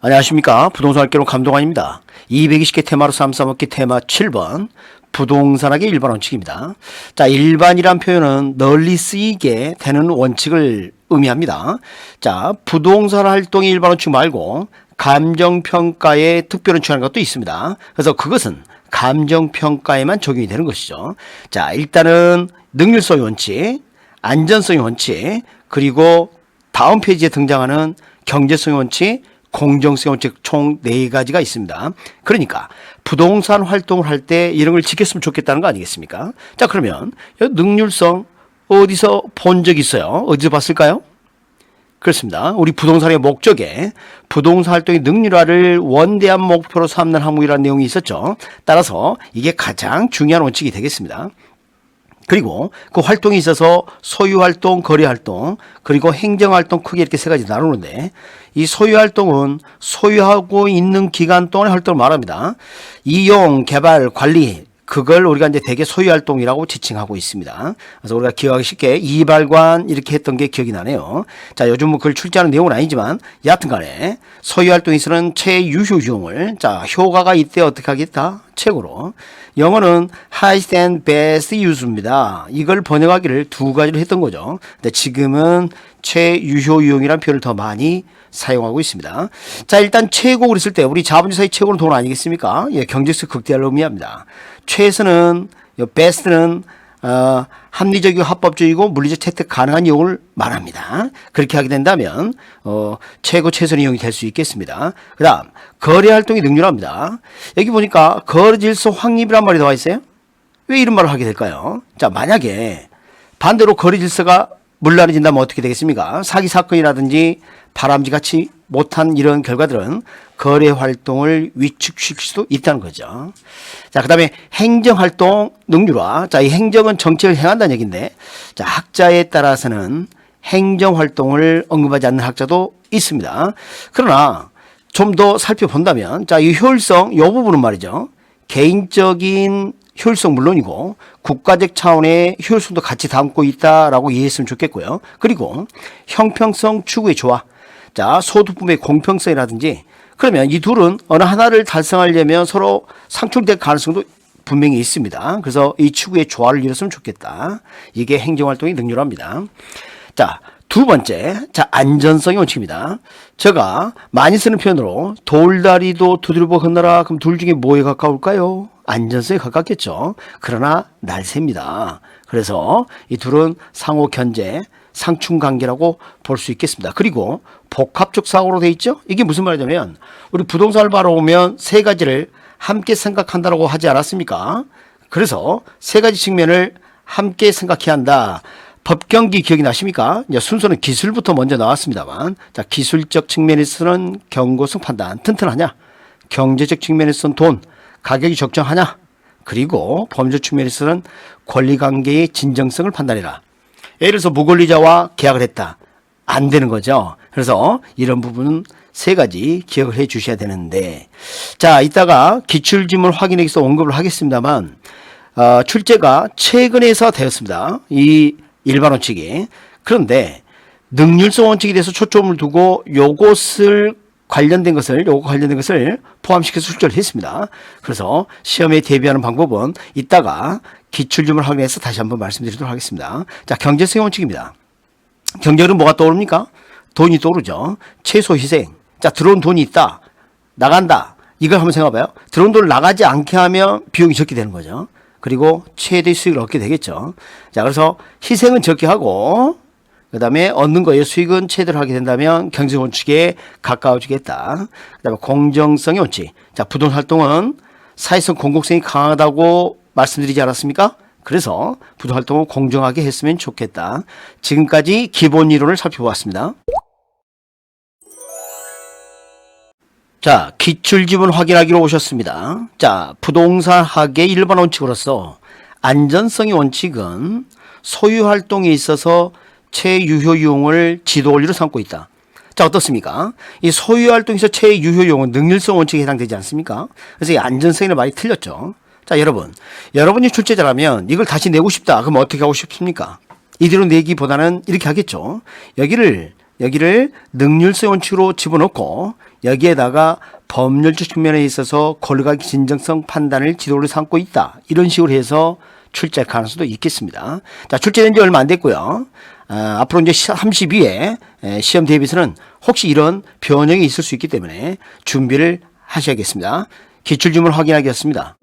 안녕하십니까. 부동산 할게로 감독관입니다. 220개 테마로 쌈싸먹기 테마 7번. 부동산학의 일반 원칙입니다. 자, 일반이란 표현은 널리 쓰이게 되는 원칙을 의미합니다. 자, 부동산 활동의 일반 원칙 말고 감정평가에 특별 원칙하는 것도 있습니다. 그래서 그것은 감정평가에만 적용이 되는 것이죠. 자, 일단은 능률성의 원칙, 안전성의 원칙, 그리고 다음 페이지에 등장하는 경제성의 원칙, 공정성의 원칙 총네 가지가 있습니다. 그러니까 부동산 활동을 할 때 이런 걸 지켰으면 좋겠다는 거 아니겠습니까? 자, 그러면 이 능률성 어디서 본 적 있어요? 어디서 봤을까요? 그렇습니다. 우리 부동산의 목적에 부동산 활동의 능률화를 원대한 목표로 삼는 항목이라는 내용이 있었죠. 따라서 이게 가장 중요한 원칙이 되겠습니다. 그리고 그 활동에 있어서 소유 활동, 거래 활동, 그리고 행정 활동 크게 이렇게 세 가지 나누는데 이 소유 활동은 소유하고 있는 기간 동안의 활동을 말합니다. 이용, 개발, 관리 그걸 우리가 이제 대개 소유 활동이라고 지칭하고 있습니다. 그래서 우리가 기억하기 쉽게 이발관 이렇게 했던 게 기억이 나네요. 자, 요즘 뭐 그걸 출제하는 내용은 아니지만 여하튼 간에 소유 활동에서는 최유효 유형을 자, 효과가 이때 어떻게 하겠다? 최고로. 영어는 highest and best use입니다. 이걸 번역하기를 두 가지로 했던 거죠. 근데 지금은 최유효 유형이라는 표현을 더 많이 사용하고 있습니다. 자, 일단 최고 그랬을 때 우리 자본주의사의 최고는 돈 아니겠습니까? 예, 경제적 극대화를 의미합니다. 최선은, 요 best는 어, 합리적이고 합법적이고 물리적 채택 가능한 이용을 말합니다. 그렇게 하게 된다면 어, 최고 최선 이용이 될 수 있겠습니다. 그 다음 거래 활동이 능률합니다. 여기 보니까 거래 질서 확립이란 말이 나와 있어요. 왜 이런 말을 하게 될까요? 자, 만약에 반대로 거래 질서가 물란해진다면 어떻게 되겠습니까? 사기 사건이라든지 바람쥐같이 못한 이런 결과들은 거래 활동을 위축시킬 수도 있다는 거죠. 자, 그 다음에 행정활동 능률화. 자, 이 행정은 정책을 행한다는 얘기인데, 자, 학자에 따라서는 행정활동을 언급하지 않는 학자도 있습니다. 그러나 좀 더 살펴본다면, 자, 이 효율성, 이 부분은 말이죠. 개인적인 효율성 물론이고 국가적 차원의 효율성도 같이 담고 있다라고 이해했으면 좋겠고요. 그리고 형평성 추구의 조화. 자, 소득분배의 공평성이라든지 그러면 이 둘은 어느 하나를 달성하려면 서로 상충될 가능성도 분명히 있습니다. 그래서 이 추구의 조화를 이뤘으면 좋겠다. 이게 행정활동의 능률합니다. 자, 두 번째, 자, 안전성의 원칙입니다. 제가 많이 쓰는 표현으로 돌다리도 두드려보 건너라. 그럼 둘 중에 뭐에 가까울까요? 안전성에 가깝겠죠. 그러나 날새입니다. 그래서 이 둘은 상호 견제, 상충 관계라고 볼 수 있겠습니다. 그리고 복합적 사고로 돼 있죠? 이게 무슨 말이냐면 우리 부동산을 바라보면 세 가지를 함께 생각한다라고 하지 않았습니까? 그래서 세 가지 측면을 함께 생각해야 한다. 법경기 기억이 나십니까? 이제 순서는 기술부터 먼저 나왔습니다만, 자, 기술적 측면에서는 경고성 판단, 튼튼하냐? 경제적 측면에서는 돈, 가격이 적정하냐? 그리고 법률 측면에서는 권리 관계의 진정성을 판단해라. 예를 들어서 무권리자와 계약을 했다. 안 되는 거죠. 그래서 이런 부분은 세 가지 기억을 해 주셔야 되는데, 자, 이따가 기출지문 확인하기 위해서 언급을 하겠습니다만, 어, 출제가 최근에서 되었습니다. 이 일반 원칙이. 그런데 능률성 원칙에 대해서 초점을 두고 요것을 관련된 것을 요거 관련된 것을 포함시켜서 출제를 했습니다. 그래서 시험에 대비하는 방법은 이따가 기출점을 확인해서 다시 한번 말씀드리도록 하겠습니다. 자, 경제성 원칙입니다. 경제는 뭐가 떠오릅니까? 돈이 떠오르죠. 최소 희생. 자, 들어온 돈이 있다. 나간다. 이걸 한번 생각해 봐요. 들어온 돈을 나가지 않게 하면 비용이 적게 되는 거죠. 그리고 최대 수익을 얻게 되겠죠. 자, 그래서 희생은 적게 하고, 그 다음에 얻는 거에 수익은 최대로 하게 된다면 경제 원칙에 가까워지겠다. 그 다음에 공정성의 원칙. 자, 부동 활동은 사회성 공공성이 강하다고 말씀드리지 않았습니까? 그래서 부동 활동을 공정하게 했으면 좋겠다. 지금까지 기본 이론을 살펴보았습니다. 자, 기출지문 확인하기로 오셨습니다. 자, 부동산학의 일반 원칙으로서 안전성의 원칙은 소유 활동에 있어서 최유효 용을 지도 원리로 삼고 있다. 자, 어떻습니까? 이 소유 활동에서 최유효 용은 능률성 원칙에 해당되지 않습니까? 그래서 이 안전성이 많이 틀렸죠. 자, 여러분. 여러분이 출제자라면 이걸 다시 내고 싶다. 그럼 어떻게 하고 싶습니까? 이대로 내기보다는 이렇게 하겠죠. 여기를 여기를 능률성 원칙으로 집어넣고 여기에다가 법률적 측면에 있어서 권리가 진정성 판단을 지도로 삼고 있다. 이런 식으로 해서 출제할 가능성도 있겠습니다. 자, 출제된 지 얼마 안 됐고요. 아, 앞으로 이제 32회 시험 대비서는 혹시 이런 변형이 있을 수 있기 때문에 준비를 하셔야겠습니다. 기출주문 확인하겠습니다.